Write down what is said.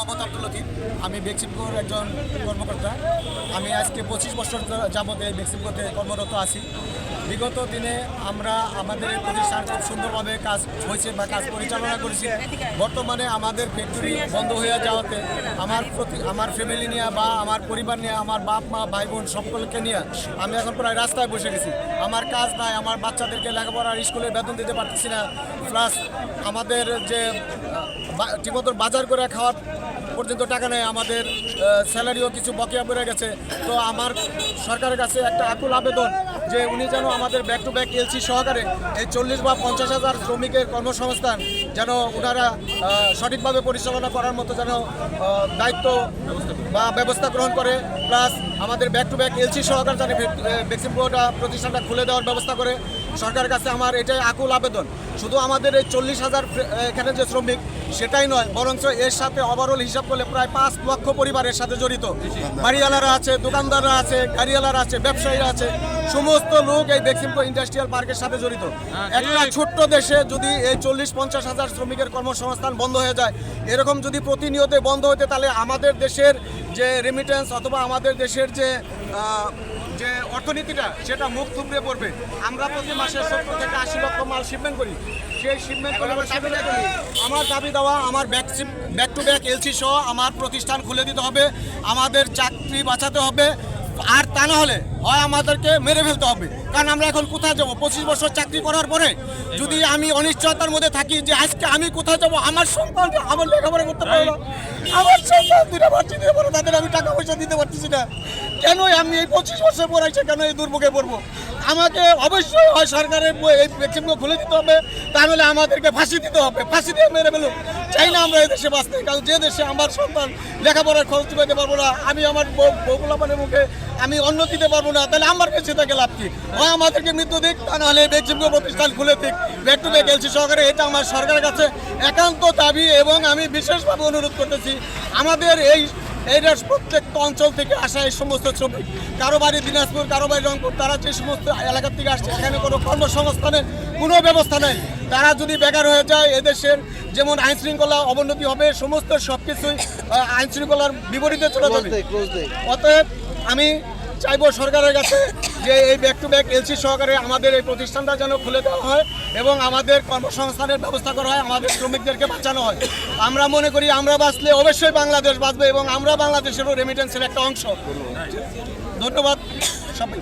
মোহাম্মদ আব্দুল লতিফ। আমি বেক্সিমকোর একজন কর্মকর্তা। আমি আজকে পঁচিশ বছর যাবত এই বেক্সিমকোতে কর্মরত আছি। বিগত দিনে আমরা আমাদের প্রতিষ্ঠান খুব সুন্দরভাবে কাজ হয়েছে বা কাজ পরিচালনা করেছি। বর্তমানে আমাদের ফ্যাক্টরি বন্ধ হয়ে যাওয়াতে আমার প্রতি আমার ফ্যামিলি নিয়ে বা আমার পরিবার নিয়ে, আমার বাপ, মা, ভাই, বোন সকলকে নিয়ে আমি এখন প্রায় রাস্তায় বসে গেছি। আমার কাজ নাই, আমার বাচ্চাদেরকে লেখাপড়ার স্কুলে বেতন দিতে পারতেছি না। প্লাস আমাদের যে ঠিকমতো বাজার করে খাওয়ার পর্যন্ত টাকা নেই আমাদের স্যালারিও কিছু বকেয়া পড়ে গেছে। তো আমার সরকারের কাছে একটা আকুল আবেদন যে উনি যেন আমাদের ব্যাক টু ব্যাক এলসি সহকারে এই চল্লিশ বা পঞ্চাশ হাজার শ্রমিকের কর্মসংস্থান যেন ওনারা সঠিকভাবে পরিচালনা করার মতো যেন দায়িত্ব বা ব্যবস্থা গ্রহণ করে প্লাস আমাদের ব্যাক টু ব্যাক এলসি সহকারে যেন ভ্যাকসিনটা প্রতিষ্ঠানটা খুলে দেওয়ার ব্যবস্থা করে, সরকারের কাছে আমার এটাই আকুল আবেদন। শুধু আমাদের এই চল্লিশ হাজার এখানে যে শ্রমিক সেটাই নয় বরঞ্চ এর সাথে ওভারঅল হিসাব করলে প্রায় পাঁচ লক্ষ পরিবারের সাথে জড়িত। বাড়িওয়ালারা আছে দোকানদাররা আছে গাড়িওয়ালারা আছে ব্যবসায়ীরা আছে সমস্ত লোক এই বেক্সিমকো ইন্ডাস্ট্রিয়াল পার্কের সাথে জড়িত। একটা ছোট্ট দেশে যদি এই চল্লিশ পঞ্চাশ হাজার শ্রমিকের কর্মসংস্থান বন্ধ হয়ে যায় এরকম যদি প্রতিনিয়ত বন্ধ হতে তাহলে আমাদের দেশের যে রেমিটেন্স অথবা আমাদের দেশের যে যে অর্থনীতিটা সেটা মুখ থুবড়ে পড়বে। আমরা প্রতি মাসে সত্তর থেকে আশি লক্ষ মাল শিপমেন্ট করি। সেই শিপমেন্ট করে আমরা শিপমেন্ট করি। আমার দাবি দেওয়া আমার back back to back LC সহ আমার প্রতিষ্ঠান খুলে দিতে হবে। আমাদের চাকরি বাঁচাতে হবে। আর তা না হলে হয় আমাদেরকে মেরে ফেলতে হবে। কারণ আমরা এখন কোথায় যাব? পঁচিশ বছর চাকরি করার পরে যদি আমি অনিশ্চয়তার মধ্যে থাকি যে আজকে আমি কোথায় যাব আমার সন্তান আমার লেখাপড়া করতে পারব আমার সন্তান দুটা বাচ্চা দিতে তাদের আমি টাকা পয়সা দিতে পারতেছি না। কেন আমি এই পঁচিশ বছর পর এসে কেন এই দুর্ভোগে পড়ব? আমাকে অবশ্যই হয় সরকারের এই ভ্যাকসিনগুলো খুলে দিতে হবে, তাহলে আমাদেরকে ফাঁসি দিতে হবে, ফাঁসি দিয়ে মেরে ফেলুক। চাই না আমরা এই দেশে বাঁচতে, কারণ যে দেশে আমার সন্তান লেখাপড়ার খরচ দিতে পারব না, আমি আমার বউগুলাপানের মুখে আমি অন্ন দিতে পারব না, তাহলে আমার কাছে থেকে লাভ কি? হয় আমাদেরকে মৃত্যু দিক, তা নাহলে ভ্যাকসিনগুলো প্রতিষ্ঠান খুলে দিক। ব্যাক টু ব্যাক এলসি সহকারে এটা আমার সরকারের কাছে একান্ত দাবি, এবং আমি বিশেষভাবে অনুরোধ করতেছি, আমাদের এই এই রাস- প্রত্যেকটা অঞ্চল থেকে আসা এই সমস্ত শ্রমিক। কারও বাড়ি দিনাজপুর কারও বাড়ি রংপুর তারা যে সমস্ত এলাকার থেকে আসছে এখানে কোনো কর্মসংস্থানের কোনো ব্যবস্থা নেই। তারা যদি বেকার হয়ে যায় এদেশের যেমন আইন শৃঙ্খলা অবনতি হবে সমস্ত সব কিছুই আইন শৃঙ্খলার বিপরীতে চলে যাবে। অতএব আমি চাইব সরকারের কাছে যে এই ব্যাক টু ব্যাক এলসি সহকারে আমাদের এই প্রতিষ্ঠানটা যেন খুলে দেওয়া হয় এবং আমাদের কর্মসংস্থানের ব্যবস্থা করা হয়, আমাদের শ্রমিকদেরকে বাঁচানো হয়। আমরা মনে করি আমরা বাঁচলে অবশ্যই বাংলাদেশ বাঁচবে এবং আমরা বাংলাদেশেরও রেমিটেন্সের একটা অংশ। ধন্যবাদ সবাই